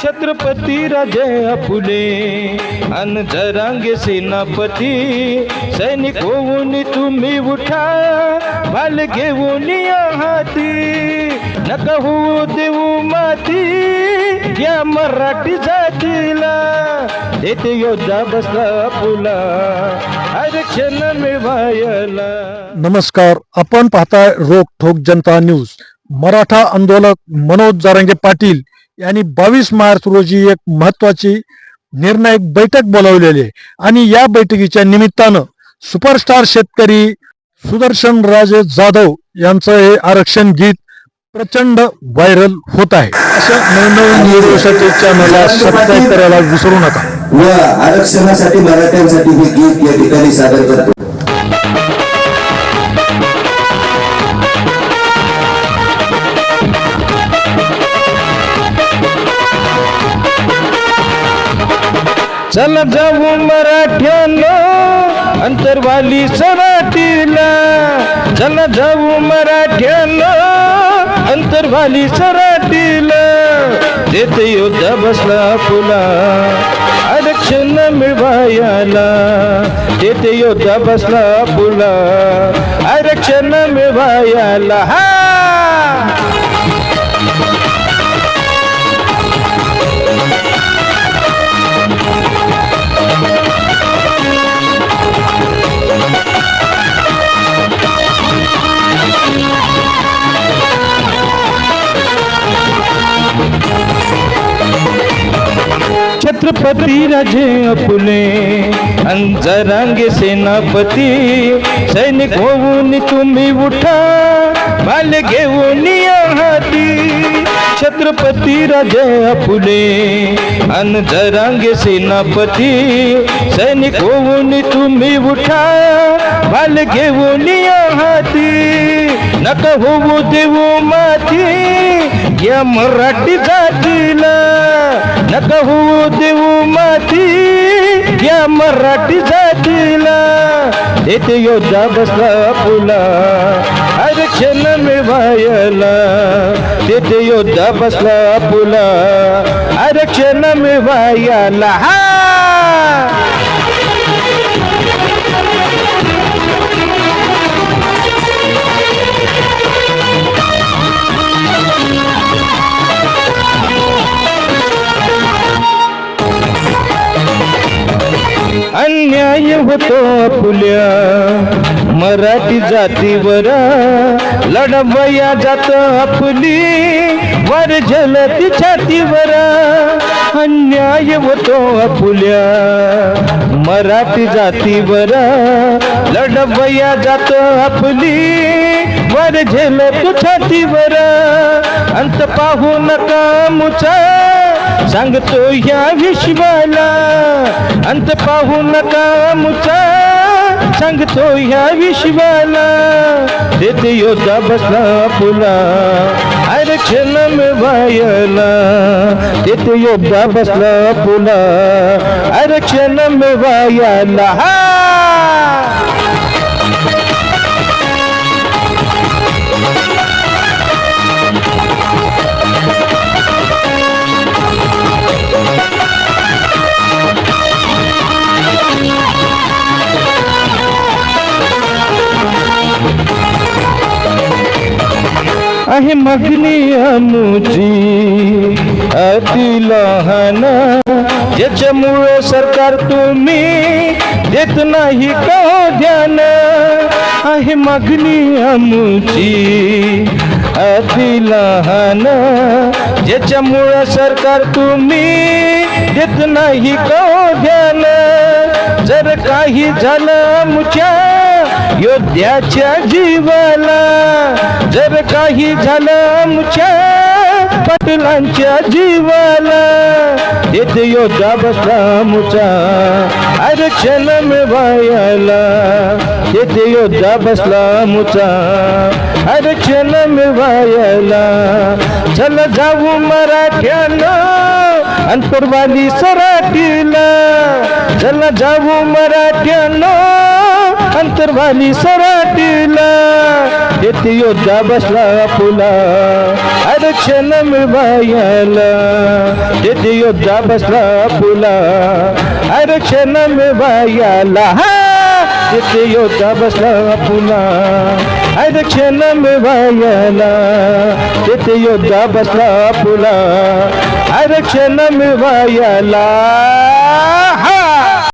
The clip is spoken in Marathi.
छत्रपती राजे फुले अन जरांगे सेनापती, सैनिक होऊन तुम्ही उठा भाल घेऊन हाती नका होऊ देऊ माती, या मराठी जातीला, देते योद्धा बसला पुला आरक्षण मिळवायला नमस्कार, आपण पाहताय रोक ठोक जनता न्यूज़. मराठा आंदोलक मनोज जारंगे पाटील यांनी बावीस मार्च रोजी एक महत्वाची निर्णायक बैठक बोलावलेली आहे. आणि या बैठकीच्या निमित्तानं सुपरस्टार शेतकरी सुदर्शन राजे जाधव यांचं हे आरक्षण गीत प्रचंड व्हायरल होत आहे. अशा नवनवीन व्हिडिओसाठी चॅनलला सबस्क्राईब करायला विसरू नका. व आरक्षणासाठी मराठ्यांसाठी हे गीत या ठिकाणी सादर करतो. चला जाऊ मराठ्यानो अंतरवाली सराटीला. चला जाऊ मराठ्यानो अंतरवाली सराटीला. तेथे योद्धा बसला फुला आरक्षण मिळवायला. तेथे योद्धा बसला फुला आरक्षण मिळवायला. हा! छत्रपती राजे फुले अंजरांगे सेनापती सैनिक होऊन तुम्ही उठा भाल घेऊन या हाती. छत्रपती राजे फुले अंजरांगे सेनापती सैनिक होऊन तुम्ही उठा भाल घेऊन हाती. नका होऊ देऊ माती या मराठी जातीला. नका होऊ देऊ माती या मराठी जातीला. येथे योद्धा बसला पुला आरक्षण मिळवायला. तेथे योद्धा बसला पुला आरक्षण मिळवायला. हा! अन्याय होतो फुल्या. मराठी जातीवर लढवया जात आपली. वर झलती छातीवर अन्याय होतो फुल्या. मराठी जातीवर लढवया जात आपली. वर झेलत छातीवर अंत पाहू नका मुचा. सांगतो या विश्वाला अंत पाहू नका मुचा सांगतो या विश्वाला देते योद्धा बसला फुला आरक्षण मिळवायला देते योद्धा बसला फुला आरक्षण मिळवायला हा! आहे मागणी आमुची अति लहान। ज्याच्यामुळं सरकार तुम्ही देत नाही का ध्यान? आहे मागणी आमुची अति लहान। ज्याच्यामुळं सरकार तुम्ही देत नाही का ध्यान? जर काही झालं मुच्या योद्ध्याच्या जीवाला जर काही झालं आमच्या पाटलांच्या जीवाला येथे योद्धा बसला मुचा आरक्षण मिळवायला. येथे योद्धा बसला मुचा आरक्षण मिळवायला. चल जाऊ मराठ्यानं अंतरवाली सराठीला चल जाऊ मराठ्यानं अंतर्वाली सराटीला. येथे योद्धा बसला पुला आरक्षण मिळवायला. येथे योद्धा बसला पुला आरक्षण मिळवायला. हा! येथे योद्धा बसला पुला आरक्षण मिळवायला. येथे योद्धा बसला पुला आरक्षण मिळवायला.